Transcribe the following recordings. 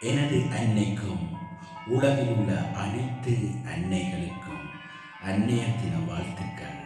எனது அன்னைக்கும் உலகில் உள்ள அனைத்து அன்னைகளுக்கும் அன்னையர் தின வாழ்த்துக்கள்.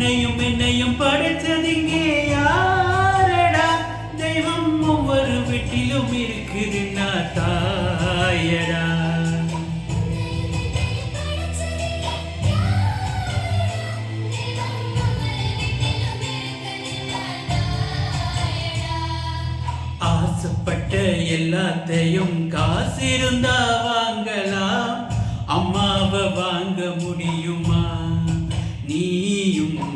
உன்னையும் என்னையும் படைத்ததிங்கே யாரடா? தெய்வம் ஒவ்வொரு வீட்டிலும் இருக்குதுன்னா தாயடா. ஆசைப்பட்ட எல்லாத்தையும் காசிருந்தா வாங்கலாம். அம்மாவை வாங்க முடியுமா? நீயும்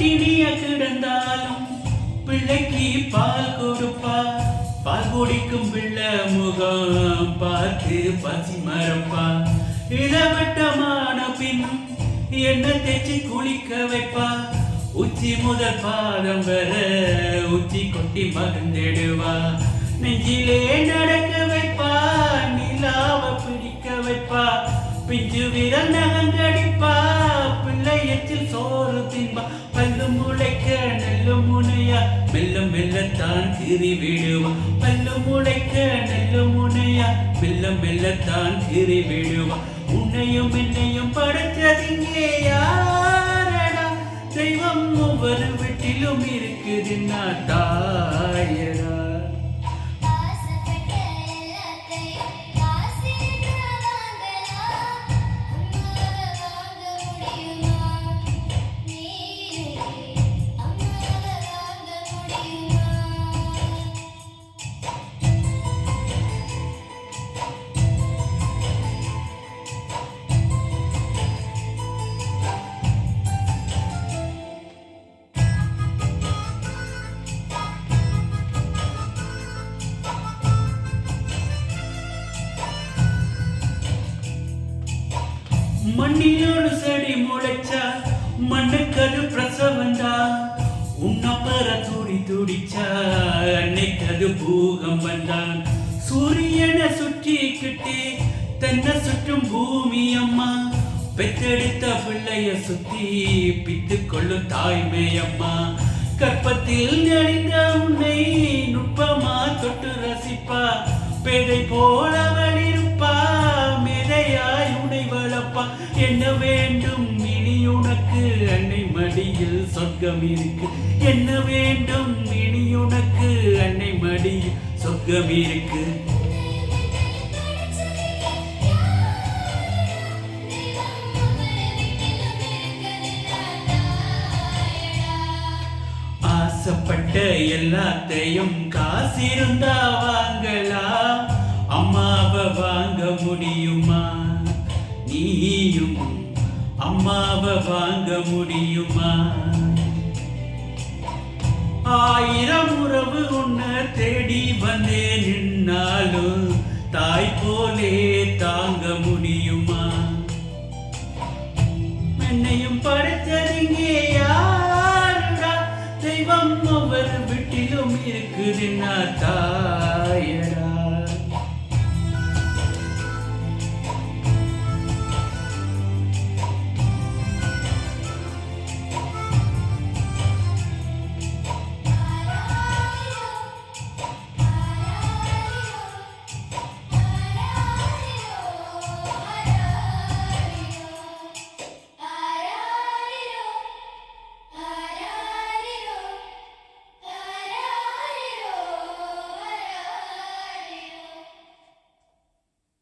பட்டினிய கிடந்தாலும் பிள்ளைக்கு பால் கொடுப்பா. பால் குடிக்கும் பிள்ளை முகம் பார்த்து பசி மறப்பா. இளவட்டமான பின்னும் என்ன தேச்சு குளிக்க வைப்பா. உச்சி முதல் பாதம் வர உச்சி கொட்டி மகிழ்ந்திடுவா. நெஞ்சிலே நடக்க வைப்பா நிலாவ பிடிக்க வைப்பா. பிஞ்சு விரல் நகங்கடிப்பா பிள்ளை எச்சில் சோறு தின்பா. முளைக்க நெல்லு முனையா மெல்ல மெல்லத்தான் கீறி விடுவா பல்லு முளைக்க நெல்லு முனையா மெல்ல மெல்லத்தான் கீறி விடுவா உன்னையும் என்னையும் படைச்சதிங்கே யாரடா? தெய்வம் ஒவ்வொரு வீட்டிலும் இருக்குது நான் தாயடா. மண்ணிலோடு செடி முளைச்சா மண்ணுக்கது பிரசவந்தா உன்னப்பற துடி துடிச்சா அன்னைக்கது பூகம் வந்தான் சூரியனை சுற்றிக்கிட்டு தன்னை சுற்றும் பூமி அம்மா. பெத்தெடுத்த பிள்ளைய சுத்தி பித்து கொள்ளும் தாய்மை அம்மா. கற்பத்தில் நடிந்த உன்னை நுட்பமா தொட்டு ரசிப்பா. பேதை போல வழிருப்பா என்ன வேண்டும்? இனி உனக்கு அன்னை மடியில் சொர்க்கம் இருக்கு. என்ன வேண்டும்? இனி உனக்கு அன்னை மடியில் சொர்க்கம் இருக்கு. ஆசைப்பட்ட எல்லாத்தையும் காசிருந்தா வாங்கலாம் அம்மாவை வாங்க முடியுமா? நீயும் அம்மாவை வாங்க முடியுமா? ஆயிரம் உறவு உன்னை தேடி வந்தே நின்னாலும் தாய் போலே தாங்க முடியுமா? என்னையும் படைத்தறிங்க யாருடா? தெய்வம் ஒவ்வொரு வீட்டிலும் இருக்குதுன்னா தாய்